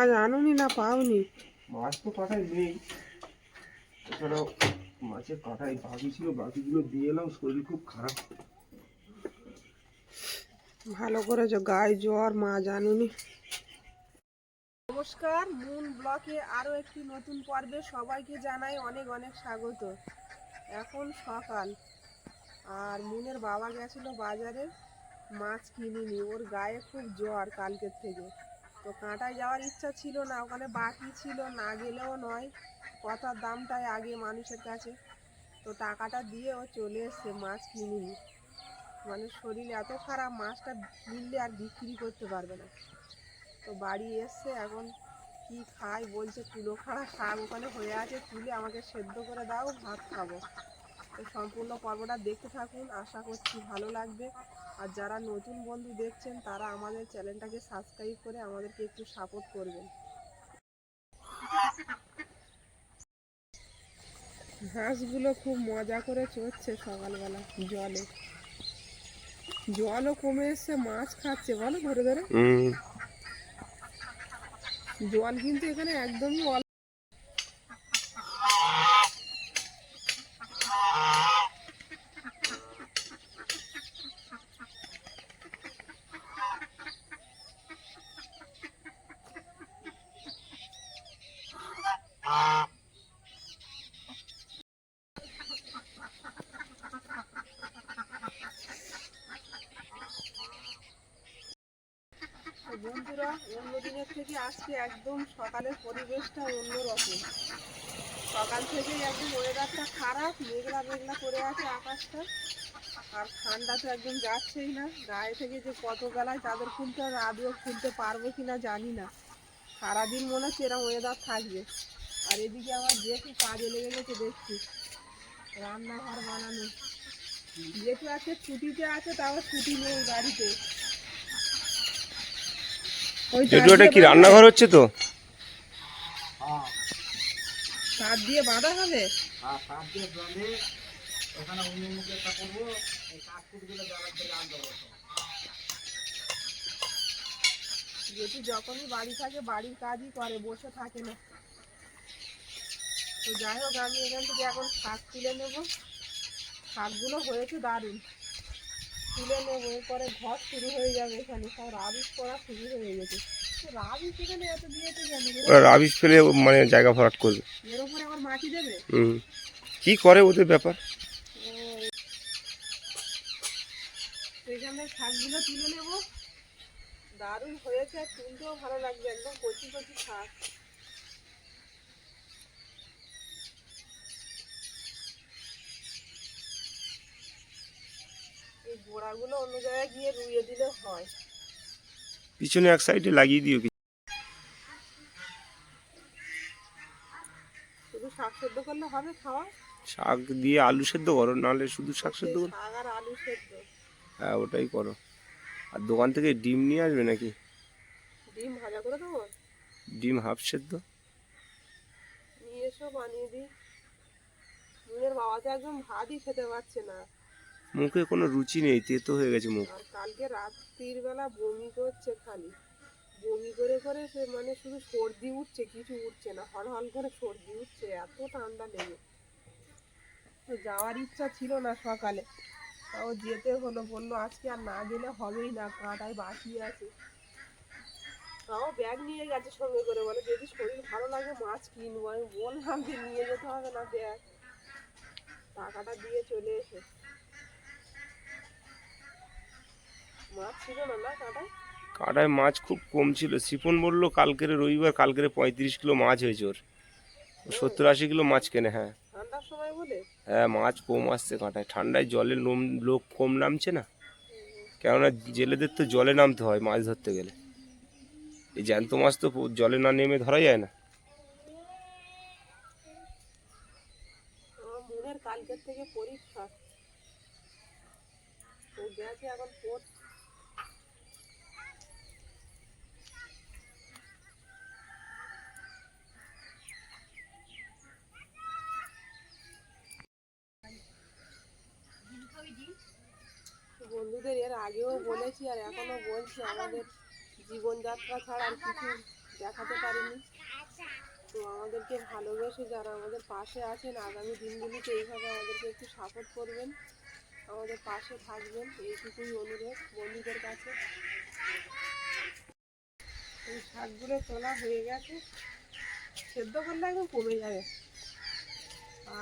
মাছ আনুনি না পাওনি মাছ তো কাটাই নেই এছাড়াও মাছের কাটাই বাকি ছিল বাকিগুলো দিয়ে এলাম শরীর খুব খারাপ ভালো করেছ গায়ে জ্বর মাছ আনুনি নমস্কার মুন ব্লকে আরও একটি নতুন পর্বে সবাইকে জানাই অনেক অনেক স্বাগত। এখন সকাল। আর মুনের বাবা গেছিল বাজারে। মাছ কিনিনি। ওর গায়ে খুব জ্বর কালকের থেকে। তো কাঁটায় যাওয়ার ইচ্ছা ছিল না, ওখানে বাকি ছিল, না গেলেও নয়। কথার দামটাই আগে মানুষের কাছে। তো টাকাটা দিয়ে ও চলে এসছে মাছ কিনিনি মানে শরীর এত খারাপ, মাছটা কিনলে আর বিক্রি করতে পারবে না। তো বাড়ি এসছে, এখন কি খাই বলছে, তুলো খাড়া শাক ওখানে হয়ে আছে, তুলে আমাকে সেদ্ধ করে দাও, ভাত খাব। তো সম্পূর্ণ পর্বটা দেখতে থাকুন আশা করছি ভালো লাগবে। আর যারা নতুন বন্ধু দেখছেন তারা আমাদের চ্যানেলটাকে সাবস্ক্রাইব করে আমাদেরকে একটু সাপোর্ট করবেন। হাঁসগুলো খুব মজা করে চড়ছে সকালবেলা জলে। জলও কমে এসছে মাছ খাচ্ছে বলো ধরে ধরে। জল কিন্তু এখানে একদমই অল্প তো বন্ধুরা অন্য দিনের থেকে আজকে একদম সকালের পরিবেশটা অন্যরকম। সকাল থেকেই একদম ওয়েদারটা খারাপ, মেঘলা মেঘলা করে আছে আকাশটা। আর ঠান্ডা তো একদম যাচ্ছেই না। গায়ে থেকে যে কত বেলায় চাদর খুলতে হবে, আদৌ খুলতে পারব কি না জানি না। সারাদিন মনে হচ্ছে এরকম ওয়েদার থাকবে। আর এদিকে আমার যেহেতু কাজে লেগে গেছে দেখছি। রান্নাঘর বানানো। যেহেতু আছে ছুটিতে আছে, তাও ছুটি নেই তার জেঠু এটা কি রান্নাঘর হচ্ছে তো? তার দিয়ে বাঁধা হবে? যেহেতু যখনই বাড়ি থাকে বাড়ির কাজই করে বসে থাকে না। তো যাই হোক আমি এখান থেকে এখন শাক তুলে নেব। শাকগুলো হয়েছে দারুণ। তুলে নেব এরপরে ঘর শুরু হয়ে যাবে এখানে। সব রাবিশ করা শুরু হয়ে গেছে। রাবিশ এখানে এত ওরা রাবিশ ফেলে মানে জায়গা ভরাট করবে। এর উপরে আবার মাটি দেবে? হুম। কি করে ওদের ব্যাপার? শাকগুলো তুলে নেব। দারুণ হয়েছে আর তুলতেও ভালো লাগবে একদম কচি কচি শাক এই গোড়াগুলো অন্য জায়গায় গিয়ে রুইয়ে দিলে হয়। পিছনে এক সাইডে লাগিয়ে দিও কিছু। শুধু শাক সেদ্ধ করলে হবে খাওয়া? শাক দিয়ে আলু সেদ্ধ করো নাহলে শুধু শাক সেদ্ধ করো। শাক আর আলু সেদ্ধ। হ্যাঁ ওটাই করো। আর দোকান থেকে ডিম নিয়ে আসবে নাকি? ডিম ভাজা করে দেবো? ডিম হাফ সেদ্ধ? নিয়ে এসো বানিয়ে দিই। মুনের বাবা তো একদম ভাতই খেতে পারছে না। মুখে কোনো রুচি নেই, তেতো হয়ে গেছে মুখ। কালকে রাত্রির বেলা বমি করছে খালি। বমি করে করে সে মানে শুধু সর্দি উঠছে, কিছু উঠছে না, হল হল করে সর্দি উঠছে, এত ঠান্ডা লেগে। তো যাওয়ার ইচ্ছা ছিল না সকালে। তাও যেতে হলো, বলল আজকে আর না গেলে হবেই না, কাঁটায় বাকি আছে। তাও ব্যাগ নিয়ে গেছে সঙ্গে করে, বলে যদি শরীর ভালো লাগে মাছ কিনবো। আমি বললাম যে নিয়ে যেতে হবে না ব্যাগ। টাকাটা দিয়ে চলে এসে কাঁটায়? মাছ খুব কম ছিল। সিপন বলল কালকের রবিবার কালকের পঁয়ত্রিশ কিলো মাছ হয়েছে ওর। সত্তর আশি কিলো মাছ কেনে হ্যাঁ। হ্যাঁ মাছ কম আসছে কাঁটায়। ঠান্ডায় জলে লোম লোক কম নামছে না। কেননা জেলেদের তো জলে নামতে হয় মাছ ধরতে গেলে। এই জ্যান্ত মাছ তো জলে না নেমে ধরা যায় না। কালকের থেকে পরীক্ষা। গেছে এখন বন্ধুদের এর আগেও বলেছি আর এখনও বলছি, আমাদের জীবনযাত্রা ছাড়া আর কিছু দেখাতে পারিনি। তো আমাদেরকে ভালোবেসে যারা আমাদের পাশে আছেন, আগামী দিনগুলিতে এইভাবে আমাদেরকে একটু সাপোর্ট করবেন, আমাদের পাশে থাকবেন, এইটুকুই অনুরোধ বন্ধুদের কাছে। এই শাকগুলো তোলা হয়ে গেছে। সেদ্ধ করলে একদম কমে যাবে।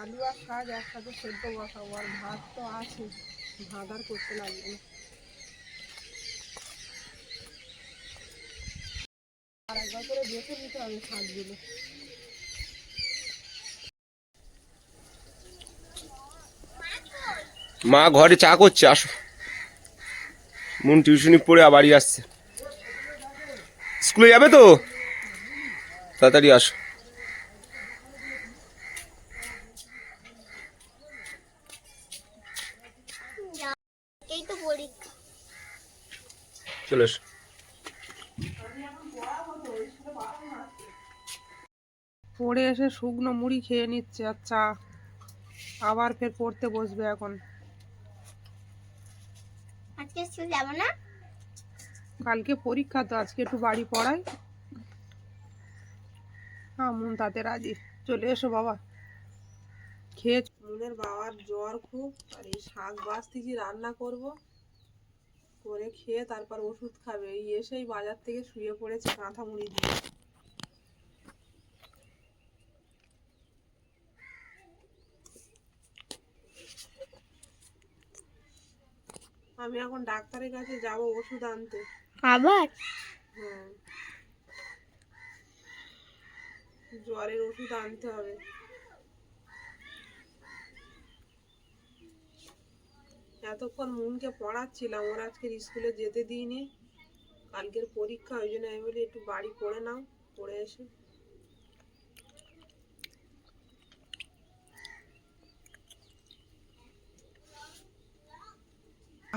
আলু আর শাক একসাথে সেদ্ধ বসাবো, আর ভাত তো আছে ভাত আর করতে লাগবে না। আর একবার করে দেখে নিতে হবে শাকগুলো। মা ঘরে চা করছে আসো। মন টিউশনি পড়ে আবার বাড়ি আসছে। স্কুলে যাবে তো? তাড়াতাড়ি আসো। চলে এসো পড়ে এসে শুকনো মুড়ি খেয়ে নিচ্ছে আর চা। আবার ফের পড়তে বসবে এখন। আজকে স্কুল যাব না? কালকে পরীক্ষা তো আজকে একটু বাড়ি পড়াই। হ্যাঁ মন তাতে রাজি। চলে এসো বাবা। খেয়ে মনের বাবার জ্বর খুব আর এই শাক বাঁচতেছি রান্না করব। করে খেয়ে তারপর ওষুধ খাবে। এই এসেই বাজার থেকে শুয়ে পড়েছে কাঁথা মুড়ি দিয়ে। আমি এখন ডাক্তারের কাছে যাব ওষুধ আনতে। আবার? হ্যাঁ। জ্বরের ওষুধ আনতে হবে। এতক্ষণ মুনকে পড়াচ্ছিলাম ওর আজকের স্কুলে যেতে দিইনি। কালকের পরীক্ষা ওই জন্য আমি বলি একটু বাড়ি পড়ে নাও পড়ে এসে।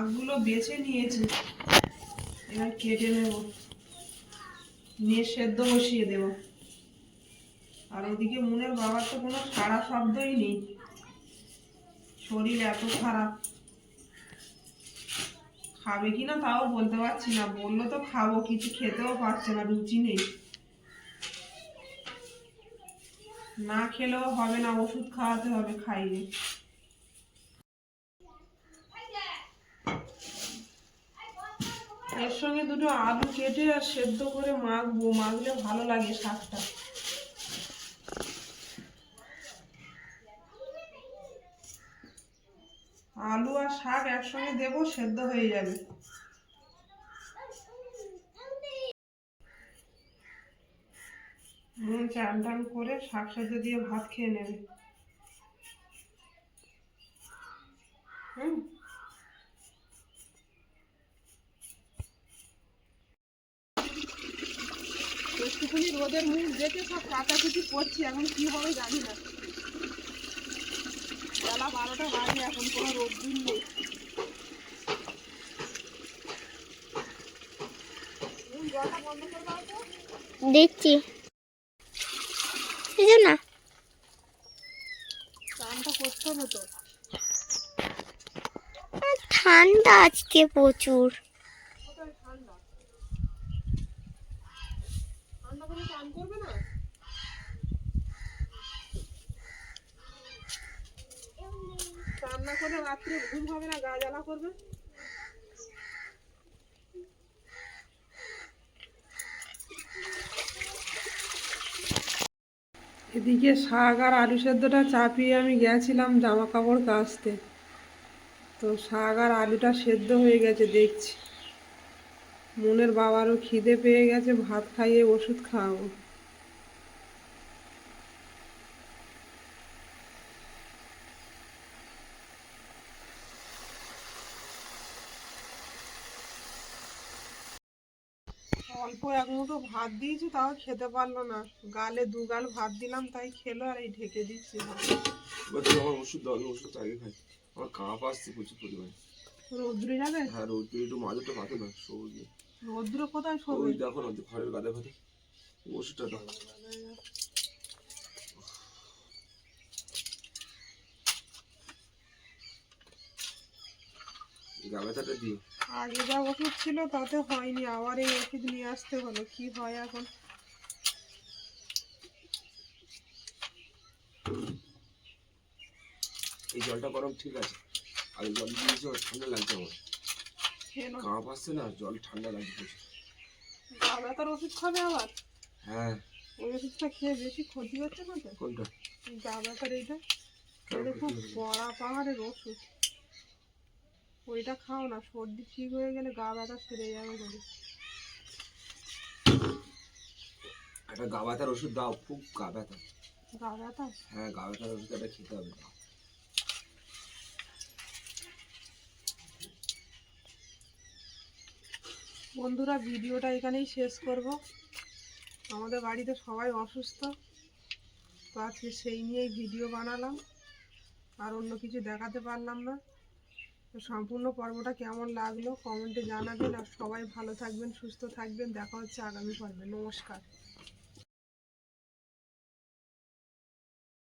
শাকগুলো বেছে নিয়েছি। এবার কেটে নেব। নিয়ে সেদ্ধ বসিয়ে দেব। আর ওদিকে মুনের বাবার তো কোনো সারা শব্দই নেই। শরীর এত খারাপ। খাবে কি না তাও বলতে পারছি না। বলল তো খাব, কিছু খেতেও পারছে না, রুচি নেই। না খেলেও হবে না, ওষুধ খাওয়াতে হবে খাইয়ে। এর সঙ্গে দুটো আলু কেটে আর সেদ্ধ করে মাখবো, মাখলে ভালো লাগে শাকটা। আলু আর শাক একসঙ্গে দেবো, সেদ্ধ হয়ে যাবে। চান টান করে শাক সেদ্ধ দিয়ে ভাত খেয়ে নেবে। হুম? একটুখানি রোদের মুখ দেখে সব কাটাকুটি করছি এখন কি হবে জানি না। বেলা বারোটা বাজে এখন কোনো রোদ্দুর নেই। দেখছি। এই না। ঠান্ডা আজকে প্রচুর কোথায় ঠান্ডা ঠান্ডা করে চান করবে না রান্না করে রাত্রে ঘুম হবে না, গা জ্বালা করবে। এদিকে শাক আর আলু সেদ্ধটা চাপিয়ে আমি গেছিলাম জামা কাপড় কাচতে। তো শাক আর আলুটা সেদ্ধ হয়ে গেছে, দেখছি। মনের বাবারও খিদে পেয়ে গেছে, ভাত খাইয়ে ওষুধ খাওয়াবো। অল্প এক মুঠো ভাত দিয়েছি তাও খেতে পারল না। গালে দু গাল ভাত দিলাম তাই খেলো আর এই ঢেকে দিচ্ছি। আমার ওষুধ দাও ওষুধ আগে খাই। আমার কাঁপ আসছে প্রচুর পরিমাণে। রৌদ্রে যাবে? হ্যাঁ রোদ একটু মাঝেটা পাতে না সবুজ রৌদ্র কোথায় ওই শোবে দেখো না ঘরের গাদা ফাতে ওষুধটা দাও। গাবেতাটা দিও। আগে যা ওষুধ ছিল তাতে হয়নি আবার এই ওষুধ নিয়ে আসতে হলো কি হয় এখন? এই জলটা গরম ঠিক আছে আর জল দিয়েছি ঠান্ডা লাগছে আমার। কাঁপ আসছে না জল ঠান্ডা লাগছে। গা ব্যথার ওষুধ খাবে আবার? হ্যাঁ। ওই ওষুধটা খেয়ে বেশি ক্ষতি হচ্ছে না তো? কোনটা? গা ব্যথার এইটা? খুব বড়া পাহাড়ের ওষুধ। ওইটা খাও না সর্দি ঠিক হয়ে গেলে গা ব্যথা সেরে যাবে করে একটা গা ব্যথার ওষুধ দাও খুব গা ব্যথা। গা ব্যথা? হ্যাঁ গা ব্যথার ওষুধ একটা খেতে হবে। দাও। বন্ধুরা ভিডিওটা এখানেই শেষ করব। আমাদের বাড়িতে সবাই অসুস্থ তো আজকে সেই নিয়েই ভিডিও বানালাম। আর অন্য কিছু দেখাতে পারলাম না। তো সম্পূর্ণ পর্বটা কেমন লাগল? কমেন্টে জানাবেন আর সবাই ভালো থাকবেন, সুস্থ থাকবেন। দেখা হচ্ছে আগামী পর্বে। নমস্কার।